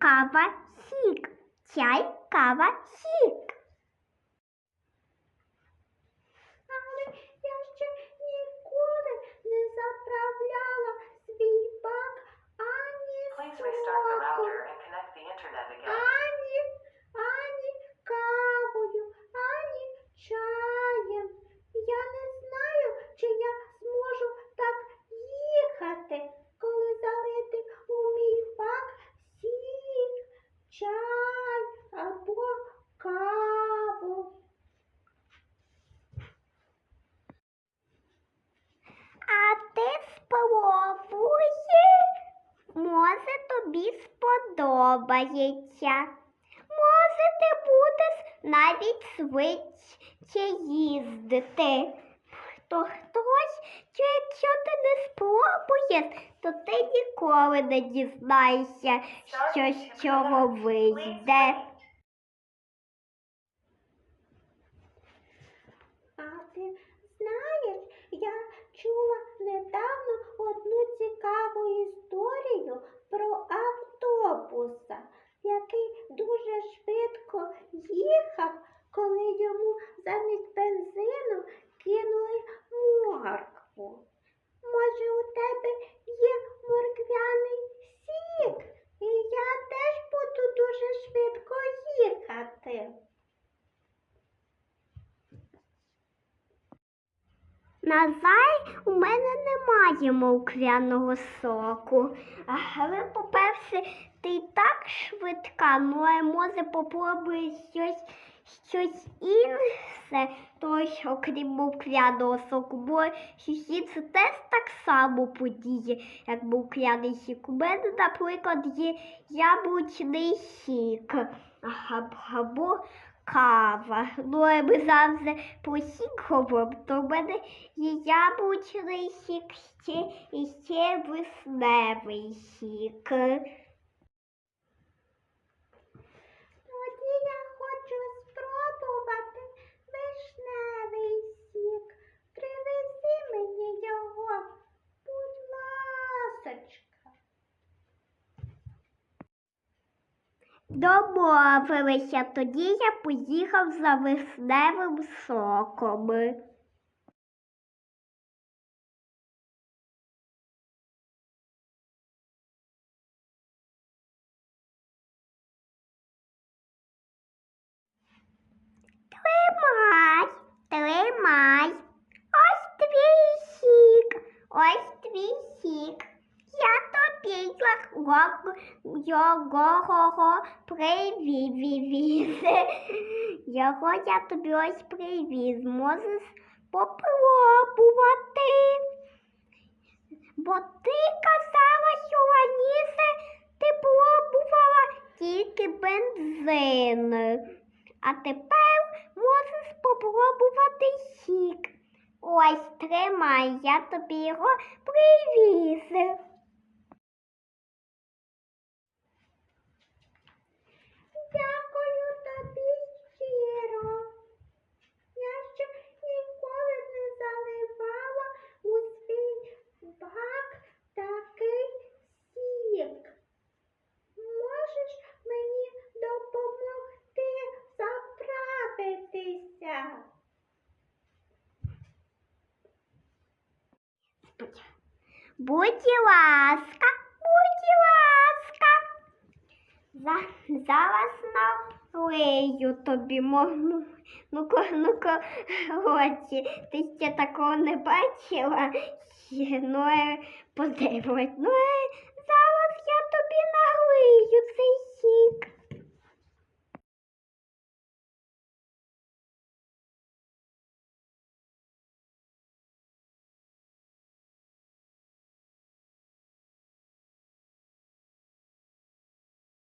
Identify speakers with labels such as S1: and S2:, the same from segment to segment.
S1: чай, кава, сік. Чай, кава, сік.
S2: Але я ще ніколи не заправляла свій бак ані
S3: Please restart the
S2: соком,
S3: router and connect the internet again.
S2: ані, ані кавою, ані чаєм. Я не знаю, чи я зможу так їхати, коли залити у мій бак сік, чай або каву.
S1: А ти спробуй. Може, тобі сподобається. Може, ти будеш навіть швидше їздити. То хтось, чи якщо ти не спробуєш, то ти ніколи не дізнаєшся, що з цього вийде.
S2: А ти знаєш, я чула недавно одну цікаву історію про автобуса, який дуже швидко їхав, коли йому замість бензину кинули моркву. Може, у тебе є морквяний сік, і я теж буду дуже швидко їхати.
S1: На жаль, у мене немає мовквяного соку. Але, по-перше, ти і так швидка, ну а може попробуєш щось, щось інше, тож, окрім мовквяного соку, бо сусід це теж так само подіє, як мовквяний сік. У мене, наприклад, є яблучний сік або кава. Ну, ми завжди про сік говоримо, то в мене є яблучний сік ще, і ще весневий сік.
S2: Тоді я хочу спробувати вишневий сік. Привези мені його, будь ласочка.
S1: Домовилися, тоді я поїхав за весневим соком. Тримай, тримай. Ось твій сік, ось твій сік. Я тобі його, його привіз. Його я тобі ось привіз. Можеш попробувати. Бо ти казала, що раніше ти пробувала тільки бензин. А тепер можеш попробувати сік. Ось тримай, я тобі його привіз.
S2: Дякую тобі щиро. Я ще ніколи не заливала у свій бак такий сік. Можеш мені допомогти заправитися?
S1: Будь ласка, будь ласка. За, зараз налию тобі можну. Ну-ка, ну-ка, очі, ти ще такого не бачила. Ну, е, подивись. Ну,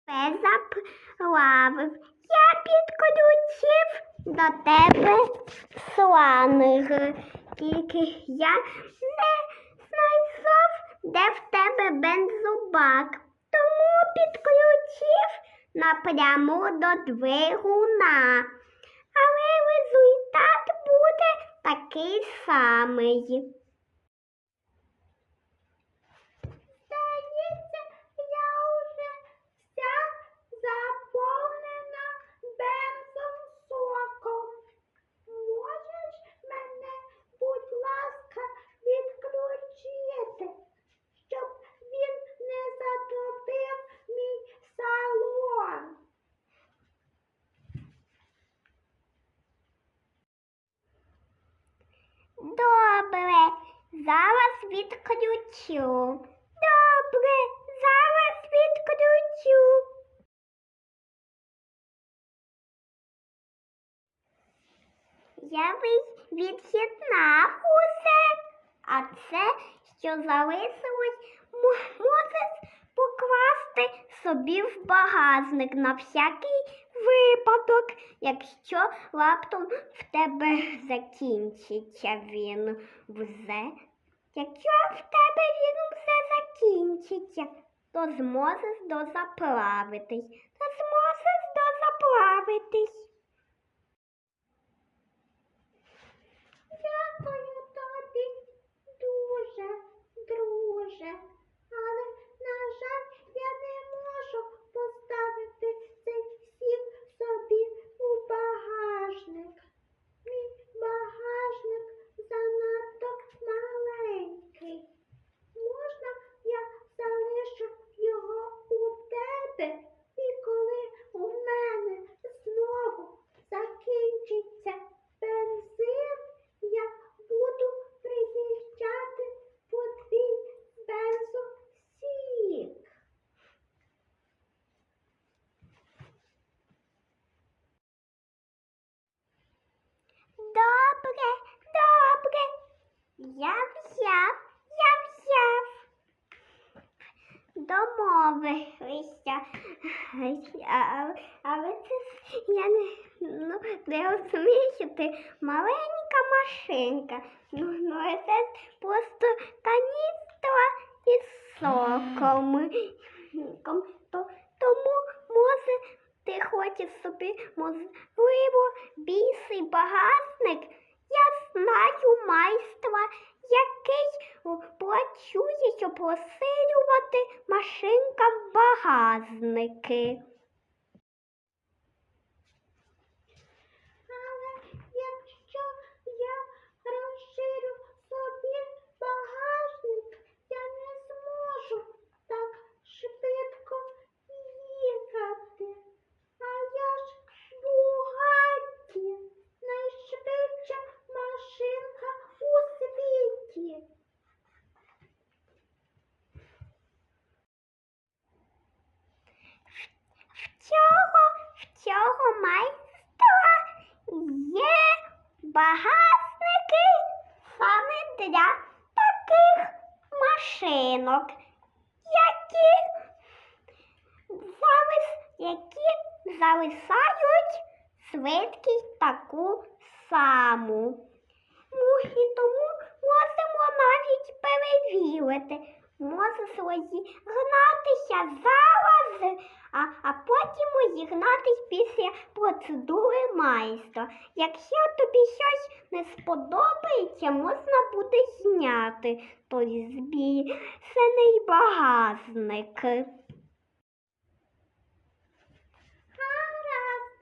S1: заплавив. Я підключив до тебе сланг. Тільки я не знайшов, де в тебе бензобак. Тому підключив напряму до двигуна. Але результат буде такий самий. Відкручу. Добре, зараз відкручу. Я від'єднав усе, а це, що залишилось, мо- можеш покласти собі в багажник на всякий випадок, якщо раптом в тебе закінчиться він вже. Якщо в тебе він все закінчиться, то зможеш дозаплавитись, то зможеш дозаплавитись.
S2: Дякую тобі дуже, друже. Але, на жаль, я не можу поставити цей сік собі у багажник. Мій багажник занадто маленький. Можна я залишу його у тебе, і коли у мене знову закінчиться бензин, я буду приїжджати по твій бензосік.
S1: Добре, добре. Я взяв, я взяв. Домовилися. Але це я не, ну, не розумію, маленька машинка. Ну, ну це просто каністра із соком. То, тому, може, ти хочеш собі, можливо, більший багажник? Я знаю майстра, який плачує, щоб посилювати машинкам багажники.
S2: Але якщо я розширю собі багажник, я не зможу так швидко їхати. А я ж Бугаті, найшвидша машинка у світі.
S1: В цього, в цього майстра є багажники для таких машинок, які завис, які зависають швидкість таку саму. Ну і тому можемо навіть перевірити. Може за зараз, а, а потім розігнатись після процедури майстра. Якщо тобі щось не сподобається, можна буде зняти той збільшений багажник.
S2: Гаразд.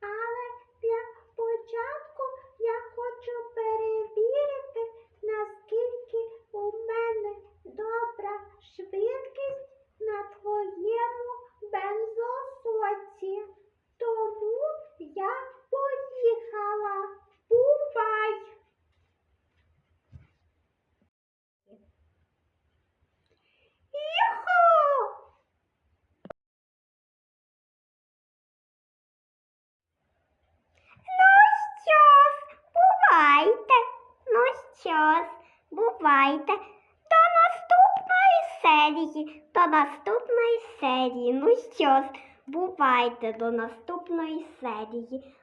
S2: Але для початку я хочу перевірити, наскільки у мене добра швидкість на твоєму бензосоці. Тому я поїхала. Бувай!
S1: Юху! Ну що ж, бувайте. Ну що ж, бувайте. До наступної серії. До наступної серії. Ну що ж, бувайте до наступної серії.